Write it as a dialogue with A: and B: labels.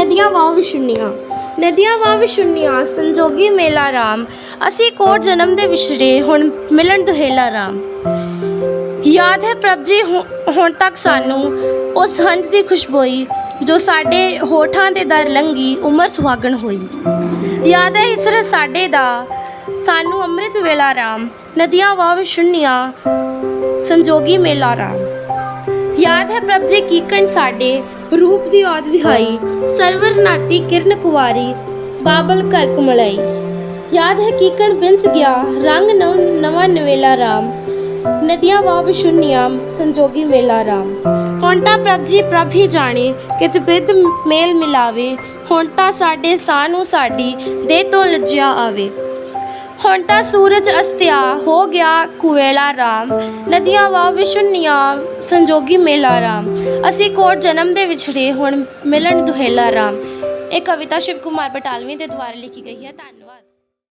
A: ਨਦੀਆਂ ਵਾਹ ਵਿਸ਼ੁੰਨੀਆਂ ਨਦੀਆਂ ਵਾਹ ਵਿਸ਼ੁੰਨੀਆਂ ਸੰਜੋਗੀ ਮੇਲਾ ਰਾਮ। ਅਸੀਂ ਕੋਟ ਜਨਮ ਦੇ ਵਿਛੜੇ, ਹੁਣ ਮਿਲਣ ਦੁਹੇਲਾ ਰਾਮ। ਯਾਦ ਹੈ ਪ੍ਰਭ ਜੀ ਹੁਣ ਤੱਕ ਸਾਨੂੰ ਉਸ ਹੰਝ ਦੀ ਖੁਸ਼ਬੋਈ, ਜੋ ਸਾਡੇ ਹੋਠਾਂ ਦੇ ਦਰ ਲੰਗੀ ਉਮਰ ਸੁਹਾਗਣ ਹੋਈ। ਯਾਦ ਹੈ ਇਸ ਸਾਡੇ ਦਾ, ਸਾਨੂੰ ਅੰਮ੍ਰਿਤ ਵੇਲਾ ਰਾਮ। ਨਦੀਆਂ ਵਾਹ ਵਿਸ਼ੁੰਨੀਆਂ ਸੰਜੋਗੀ ਮੇਲਾ ਰਾਮ। ਯਾਦ ਹੈ ਪ੍ਰਭ ਜੀ ਕੀਕਣ ਸਾਡੇ? ਰੂਪ ਦੀ ਔਦ ਵਿਹਾਈ, ਸਰਵਰ ਨਾਤੀ ਕਿਰਨ ਕੁਵਾਰੀ, ਬਾਬਲ ਕਰ ਕੁਮਲਾਈ ਯਾਦ ਹੈ ਕੀਕਣ ਬਿੰਸ ਗਿਆ, ਰੰਗ ਨਵ ਨਵਾਂ ਨਵੇਲਾ ਰਾਮ। ਨਦੀਆਂ ਵਾਹ ਵਿਸ਼ੁੰਨੀਆਂ ਸੰਜੋਗੀ ਮੇਲਾ ਰਾਮ। ਹੁਣ ਤਾਂ ਪ੍ਰਭ ਜੀ ਪ੍ਰਭ ਹੀ ਜਾਣੇ, ਕਿਤ ਬਿਦ ਮੇਲ ਮਿਲਾਵੇ। ਹੁਣ ਸਾਡੇ ਸਾਹ ਨੂੰ ਸਾਡੀ, ਦੇ ਤੋਂ ਲੱਜਿਆ ਆਵੇ। ਹੁਣ ਤਾਂ ਸੂਰਜ ਅਸਤਿਆ ਹੋ ਗਿਆ ਕੁਵੇਲਾ ਰਾਮ। ਨਦੀਆਂ ਵਾ ਵਿਸ਼ੁੰਨੀਆਂ ਸੰਜੋਗੀ ਮੇਲਾ ਰਾਮ। ਅਸੀਂ ਕੋਟ ਜਨਮ ਦੇ ਵਿਛੜੇ ਹੁਣ ਮਿਲਣ ਦੁਹੇਲਾ ਰਾਮ। ਇਹ ਕਵਿਤਾ ਸ਼ਿਵ ਕੁਮਾਰ ਬਟਾਲਵੀ ਦੇ ਦੁਆਰਾ ਲਿਖੀ ਗਈ ਹੈ। ਧੰਨਵਾਦ।